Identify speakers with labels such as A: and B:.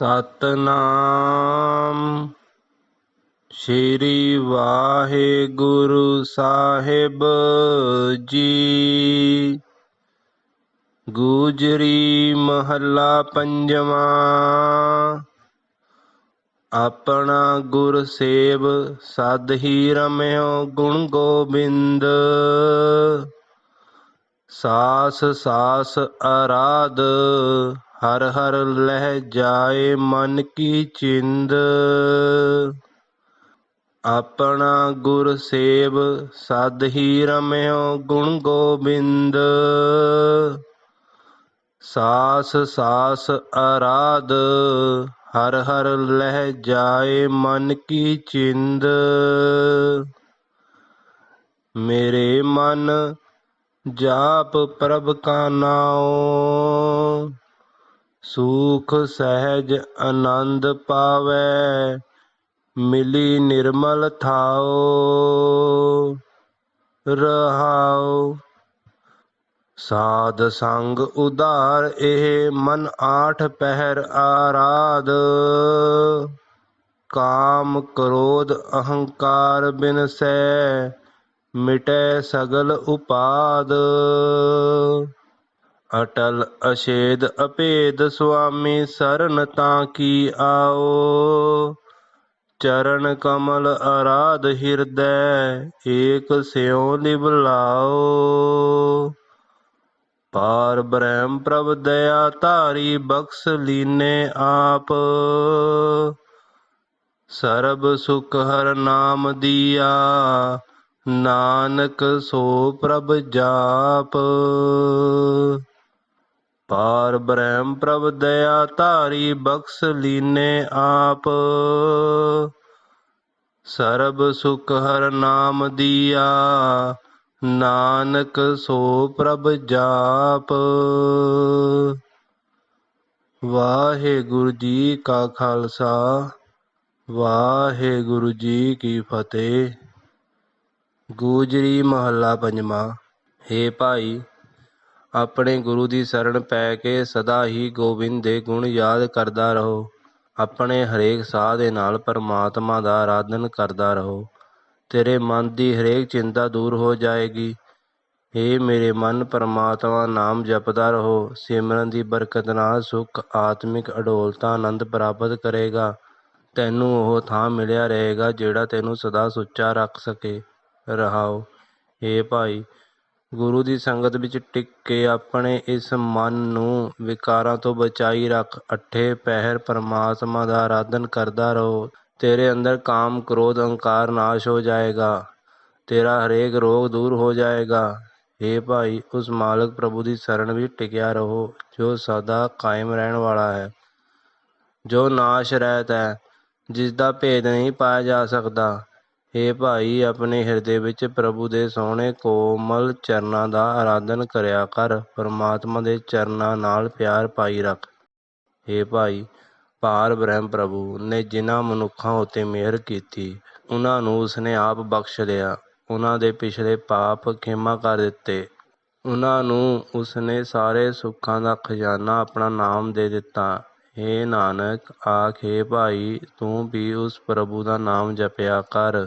A: ਸਤਨਾਮ। ਸ਼੍ਰੀ ਵਾਹਿਗੁਰੂ ਸਾਹਿਬ ਜੀ। ਗੂਜਰੀ ਮਹੱਲਾ ਪੰਜਵਾਂ। ਆਪਣਾ ਗੁਰ ਸੇਵ, ਸਦ ਹੀ ਰਮਿਓ ਗੁਣ ਗੋਬਿੰਦ। ਸਾਸ ਸਾਸ ਆਰਾਧ। ਹਰ ਹਰ ਲਹਿ ਜਾਏ ਮਨ ਕੀ ਚਿੰਦ। ਆਪਣਾ ਗੁਰ ਸੇਵ ਸਦ ਹੀ ਰਮਿਓ ਗੁਣ ਗੋਬਿੰਦ। ਸਾਸ ਸਾਸ ਆਰਾਧ ਹਰ ਹਰ ਲਹਿ ਜਾਏ ਮਨ ਕੀ ਚਿੰਦ। ਮੇਰੇ ਮਨ ਜਾਪ ਪ੍ਰਭ ਕਾ ਨਾਉ। ਸੂਖ ਸਹਿਜ ਆਨੰਦ ਪਾਵੈ, ਮਿਲੀ ਨਿਰਮਲ ਥਾਓ ਰਹਾਉ। ਸਾਧ ਸੰਗ ਉਧਾਰ ਇਹ ਮਨ ਆਠ ਪਹਿਰ ਆਰਾਧ। ਕਾਮ ਕ੍ਰੋਧ ਅਹੰਕਾਰ ਬਿਨ ਸੈ ਮਿਟੈ ਸਗਲ ਉਪਾਦ। ਅਟਲ ਅਛੇਦ ਅਭੇਦ ਸੁਆਮੀ ਸਰਨ ਤਾਂ ਕੀ ਆਓ? ਚਰਨ ਕਮਲ ਆਰਾਧ ਹਿਰਦੈ, ਏਕ ਸਿਉ ਲਿਵਲਾਓ ਪਾਰ ਬ੍ਰਹਮ ਪ੍ਰਭ ਦਇਆ ਧਾਰੀ ਬਖਸ਼ ਲੀਨੇ ਆਪ। ਸਰਬ ਸੁਖ ਹਰ ਨਾਮ ਦੀਆ, ਨਾਨਕ ਸੋ ਪ੍ਰਭ ਜਾਪ। ਪਾਰ ਬ੍ਰਹਮ ਪ੍ਰਭ ਦਇਆ ਧਾਰੀ ਬਖਸ਼ ਲੀਨੇ ਆਪ। ਸਰਬ ਸੁਖ ਹਰ ਨਾਮ ਦੀਆ, ਨਾਨਕ ਸੋ ਪ੍ਰਭ ਜਾਪ। ਵਾਹਿਗੁਰੂ ਜੀ ਕਾ ਖਾਲਸਾ, ਵਾਹਿਗੁਰੂ ਜੀ ਕੀ ਫਤਿਹ। ਗੂਜਰੀ ਮਹੱਲਾ ਪੰਜਵਾਂ, ਹੇ ਭਾਈ ਆਪਣੇ ਗੁਰੂ ਦੀ ਸਰਨ ਪੈ ਕੇ ਸਦਾ ਹੀ ਗੋਬਿੰਦ ਦੇ ਗੁਣ ਯਾਦ ਕਰਦਾ ਰਹੋ। ਆਪਣੇ ਹਰੇਕ ਸਾਹ ਦੇ ਨਾਲ ਪਰਮਾਤਮਾ ਦਾ ਆਰਾਧਨ ਕਰਦਾ ਰਹੋ। ਤੇਰੇ ਮਨ ਦੀ ਹਰੇਕ ਚਿੰਤਾ ਦੂਰ ਹੋ ਜਾਏਗੀ। ਏ ਮੇਰੇ ਮਨ, ਪਰਮਾਤਮਾ ਨਾਮ ਜਪਦਾ ਰਹੋ। ਸਿਮਰਨ ਦੀ ਬਰਕਤ ਨਾਲ ਸੁਖ, ਆਤਮਿਕ ਅਡੋਲਤਾ ਆਨੰਦ ਪ੍ਰਾਪਤ ਕਰੇਗਾ। ਤੈਨੂੰ ਉਹ ਥਾਂ ਮਿਲਿਆ ਰਹੇਗਾ ਜਿਹੜਾ ਤੈਨੂੰ ਸਦਾ ਸੁੱਚਾ ਰੱਖ ਸਕੇ। ਰਹਾਓ। ਏ ਭਾਈ ਗੁਰੂ ਦੀ ਸੰਗਤ ਵਿੱਚ ਟਿਕ ਕੇ ਆਪਣੇ ਇਸ ਮਨ ਨੂੰ ਵਿਕਾਰਾਂ ਤੋਂ ਬਚਾਈ ਰੱਖ, ਅੱਠੇ ਪਹਿਰ ਪਰਮਾਤਮਾ ਦਾ ਆਰਾਧਨ ਕਰਦਾ ਰਹੋ, ਤੇਰੇ ਅੰਦਰ ਕਾਮ, ਕ੍ਰੋਧ, ਅਹੰਕਾਰ ਨਾਸ਼ ਹੋ ਜਾਏਗਾ, ਤੇਰਾ ਹਰੇਕ ਰੋਗ ਦੂਰ ਹੋ ਜਾਏਗਾ। ਏ ਭਾਈ, ਉਸ ਮਾਲਕ ਪ੍ਰਭੂ ਦੀ ਸ਼ਰਨ ਵਿੱਚ ਟਿਕਿਆ ਰਹੋ, ਜੋ ਸਦਾ ਕਾਇਮ ਰਹਿਣ ਵਾਲਾ ਹੈ। ਜੋ ਨਾਸ਼ ਰਹਿਤ ਹੈ ਜਿਸ ਦਾ ਭੇਦ ਨਹੀਂ ਪਾਇਆ ਜਾ ਸਕਦਾ। ਹੇ ਭਾਈ, ਆਪਣੇ ਹਿਰਦੇ ਵਿੱਚ ਪ੍ਰਭੂ ਦੇ ਸੋਹਣੇ ਕੋਮਲ ਚਰਨਾਂ ਦਾ ਆਰਾਧਨ ਕਰਿਆ ਕਰ, ਪਰਮਾਤਮਾ ਦੇ ਚਰਨਾਂ ਨਾਲ ਪਿਆਰ ਪਾਈ ਰੱਖ। ਹੇ ਭਾਈ, ਪਾਰ ਬ੍ਰਹਮ ਪ੍ਰਭੂ, ਨੇ ਜਿਨ੍ਹਾਂ ਮਨੁੱਖਾਂ ਉੱਤੇ ਮਿਹਰ ਕੀਤੀ, ਉਹਨਾਂ ਨੂੰ ਉਸਨੇ ਆਪ ਬਖਸ਼ ਲਿਆ ਉਹਨਾਂ ਦੇ ਪਿਛਲੇ ਪਾਪ ਖਿਮਾ ਕਰ ਦਿੱਤੇ। ਉਹਨਾਂ ਨੂੰ ਉਸਨੇ ਸਾਰੇ ਸੁੱਖਾਂ ਦਾ ਖਜ਼ਾਨਾ ਆਪਣਾ ਨਾਮ ਦੇ ਦਿੱਤਾ। ਏ ਨਾਨਕ, ਆਖੇ ਭਾਈ, ਤੂੰ ਵੀ ਉਸ ਪ੍ਰਭੂ ਦਾ ਨਾਮ ਜਪਿਆ ਕਰ।